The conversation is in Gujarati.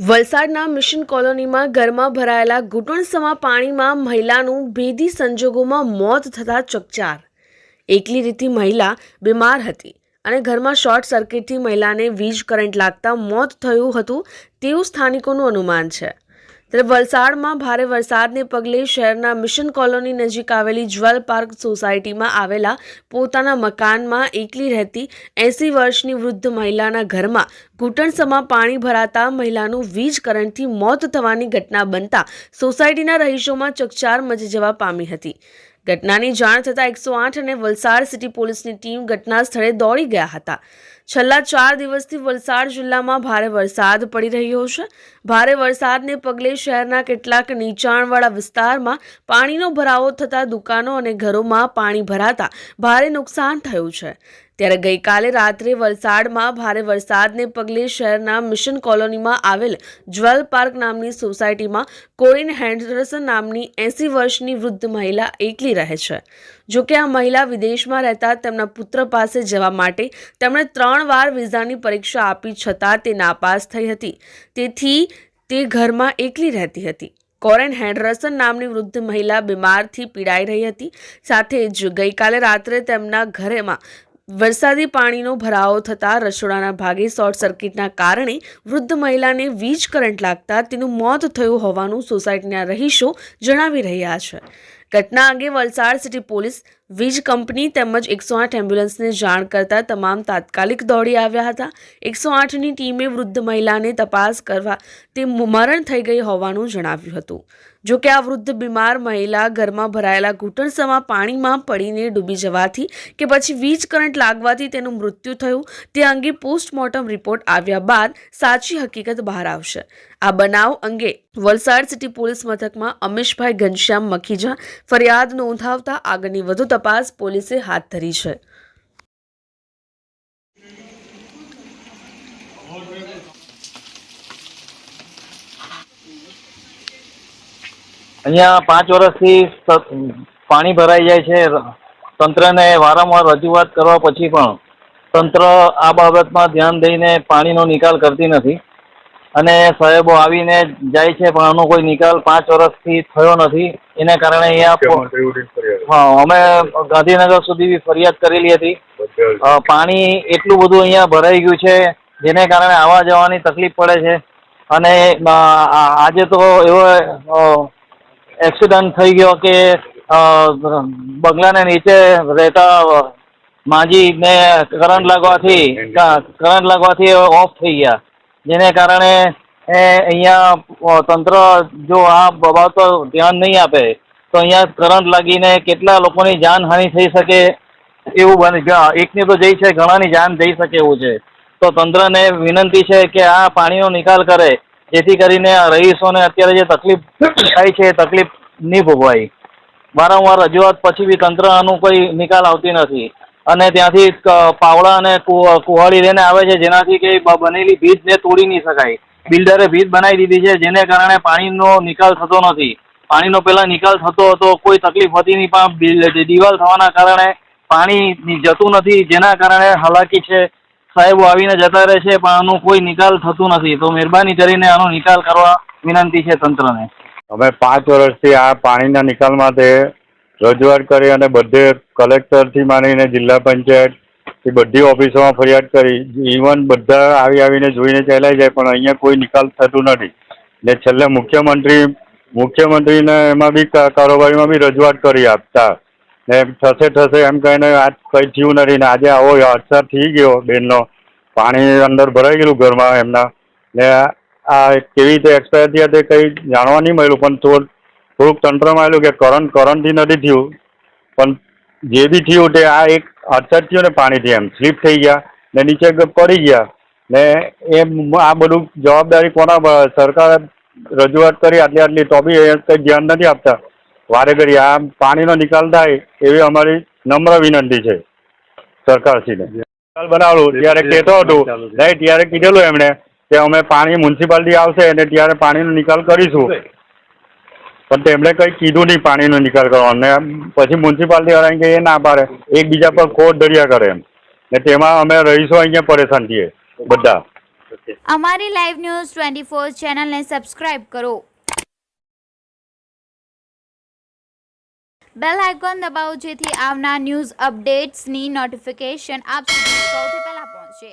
વલસાડના મિશન કોલોનીમાં ઘરમાં ભરાયેલા ઘૂંટણસમા પાણીમાં મહિલાનું ભેદી સંજોગોમાં મોત થતાં ચકચાર. એકલી રીતી મહિલા બીમાર હતી અને ઘરમાં શોર્ટ સર્કિટથી મહિલાને વીજ કરંટ લાગતા મોત થયું હતું તેવું સ્થાનિકોનું અનુમાન છે. વલસાડમાં ભારે વરસાદને પગલે શહેરના મિશન કોલોની નજીક આવેલી જ્વલ પાર્ક સોસાયટીમાં આવેલા પોતાના મકાનમાં એકલી રહેતી એંસી વર્ષની વૃદ્ધ મહિલાના ઘરમાં ઘૂંટણસમાં પાણી ભરાતા મહિલાનું વીજ કરંટથી મોત થવાની ઘટના બનતા સોસાયટીના રહીશોમાં ચકચાર મચી જવા પામી હતી. ઘટનાની જાણ થતાં એકસો આઠ અને વલસાડ સિટી પોલીસની ટીમ ઘટના સ્થળે દોડી ગયા હતા. છેલ્લા ચાર દિવસથી વલસાડ જિલ્લામાં ભારે વરસાદ પડી રહ્યો છે. ભારે વરસાદને પગલે શહેરના કેટલાક નીચાણવાળા વિસ્તારમાં પાણીનો ભરાવો થતાં દુકાનો અને ઘરોમાં પાણી ભરાતા ભારે નુકસાન થયું છે. ત્યારે ગઈકાલે રાત્રે વલસાડમાં ભારે વરસાદને પગલે શહેરના મિશન કોલોનીમાં આવેલ જ્વેલ પાર્ક નામની સોસાયટીમાં કોરિન હેન્ડરસન નામની એંસી વર્ષની વૃદ્ધ મહિલા એકલી રહે છે. જો કે આ મહિલા વિદેશમાં રહેતા તેમના પુત્ર પાસે જવા માટે તેમણે ત્રણ વાર વિઝાની પરીક્ષા આપી છતાં તે નાપાસ થઈ હતી. તેથી તે ઘરમાં એકલી રહેતી હતી. કોરેન હેન્ડરસન નામની વૃદ્ધ મહિલા બીમારથી પીડાઈ રહી હતી. સાથે જ ગઈકાલે રાત્રે તેમના ઘરેમાં વરસાદી પાણીનો ભરાવો થતાં રસોડાના ભાગે શોર્ટ સર્કિટના કારણે વૃદ્ધ મહિલાને વીજ કરંટ લાગતા તેનું મોત થયું હોવાનું સોસાયટીના રહીશો જણાવી રહ્યા છે. ઘટના અંગે વલસાડ સિટી પોલીસ, વીજ કંપની તેમજ એકસો આઠ એમ્બ્યુલન્સને જાણ કરતા તમામ તાત્કાલિક દોડી આવ્યા હતા. એકસો આઠની ટીમે વૃદ્ધ મહિલાને તપાસ કરવા તે મરણ થઈ ગઈ હોવાનું જણાવ્યું હતું. જો કે આ વૃદ્ધ બીમાર મહિલા ઘરમાં ભરાયેલા ઘૂંટણસમાં પાણીમાં પડીને ડૂબી જવાથી કે પછી વીજ કરંટ લાગવાથી તેનું મૃત્યુ થયું. તે અંગે પોસ્ટમોર્ટમ રિપોર્ટ આવ્યા બાદ સાચી હકીકત બહાર આવશે. આ બનાવ અંગે વલસાડ સિટી પોલીસ મથકમાં અમીશભાઈ ઘનશ્યામ મખીજા ફરિયાદ નોંધાવતા આગળની વધુ તપાસ પોલીસે હાથ ધરી છે. અહીંયા પાંચ વર્ષથી પાણી ભરાઈ જાય છે. તંત્રને વારંવાર રજૂઆત કરવા પછી પણ તંત્ર આ બાબતમાં ધ્યાન દઈને પાણીનો નિકાલ કરતી નથી. અને સાહેબો આવીને જાય છે પણ આનો કોઈ નિકાલ પાંચ વર્ષથી થયો નથી. એના કારણે અહીંયા હા અમે ગાંધીનગર સુધી બી ફરિયાદ કરેલી હતી. પાણી એટલું બધું અહીંયા ભરાઈ ગયું છે જેને કારણે આવવા જવાની તકલીફ પડે છે. અને આજે તો એવો એક્સિડન્ટ થઈ ગયો કે બંગલાને નીચે રહેતા માજીને કરંટ લાગવાથી કરંટ લાગવાથી ઓફ થઈ ગયા. જેને કારણે અહીંયા તંત્ર જો આ બાબતો ધ્યાન નહીં આપે, તો અહીંયા કરંટ લાગીને કેટલા લોકોની જાનહાનિ થઈ શકે એવું બને એકની તો જઈ છે, ઘણાની જાન જઈ શકે એવું છે. તો તંત્રને વિનંતી છે કે આ પાણીનો નિકાલ કરે, જેથી કરીને આ રહીશોને અત્યારે જે તકલીફ થાય છે, એ તકલીફ નહીં ભોગવાય. વારંવાર રજૂઆત પછી બી તંત્ર આનું કોઈ નિકાલ આવતી નથી. અને ત્યાંથી પાવડા અને કુહાડી લઈને આવે છે, જેનાથી કે બનેલી ભીતને તોડી નહીં શકાય. બિલ્ડરે ભીત બનાવી દીધી છે, જેને કારણે પાણીનો નિકાલ થતો નથી. પાણીનો પહેલાં નિકાલ થતો હતો, કોઈ તકલીફ હતી નહીં, પણ દિવાલ થવાના કારણે પાણી જતું નથી, જેના કારણે હાલાકી છે. સાહેબો આવીને જતા રહે છે, પણ આનું કોઈ નિકાલ થતું નથી. તો મહેરબાની કરીને આનો નિકાલ કરવા વિનંતી છે તંત્રને. હવે પાંચ વર્ષથી આ પાણીના નિકાલ માટે રજૂઆત કરી અને બધે કલેક્ટરથી માંડીને જિલ્લા પંચાયત એ બધી ઓફિસોમાં ફરિયાદ કરી. ઇવન બધા આવી આવીને જોઈને ચાલ્યા જાય, પણ અહીંયા કોઈ નિકાલ થતું નથી. ને છેલ્લે મુખ્યમંત્રી, મુખ્યમંત્રીને એમાં બી કારોબારીમાં બી રજૂઆત કરી આપતા. ને થશે થશે એમ કહીને આજ કંઈ થયું નથી. ને આજે આવો અસર થઈ ગયો બેનનો. પાણી અંદર ભરાઈ ગયેલું ઘરમાં એમના. ને આ કેવી રીતે એક્સપાયર થયા તે કંઈ જાણવા નહીં મળ્યું, પણ થોડુંક થોડુંક તંત્રમાં આવેલું કે કરંટ કરંટથી નથી થયું, પણ જે બી થયું તે આ એક થયું ને પાણીથી એમ સ્લીપ થઈ ગયા, ને નીચે પડી ગયા, ને એ આ બધું જવાબદારી કોના પર? સરકારે રજૂઆત કરી, આટલી આટલી, તો બી કંઈ ધ્યાન નથી આપતા. વારે ઘડી આ પાણીનો નિકાલ થાય એવી અમારી નમ્ર વિનંતી છે સરકારશ્રીને. નિકાલ બનાવડું ત્યારે કહેતો હતું, નહીં, ત્યારે કીધેલું એમણે કે અમે પાણી મ્યુનિસિપાલિટી આવશે અને ત્યારે પાણીનો નિકાલ કરીશું. પણ તેમણે કંઈ કીધું નહીં પાણીનો નિકાલ કરવાનો. ને પછી મ્યુનિસિપાલિટી વાળાને કે એ ના પાડે એકબીજા પર ખોટ દરિયા કરે એમ. ને તેમાં અમે રહીશું અહીંયા પરેશાન છીએ, બધા. અમારી લાઈવ ન્યૂઝ ટ્વેન્ટી ફોર ચેનલને સબસ્ક્રાઇબ કરો. બેલ આઇકોન દબાવો જેથી આવનાર ન્યૂઝ અપડેટ્સની નોટિફિકેશન આપ સુધી સૌથી પહેલા પહોંચે.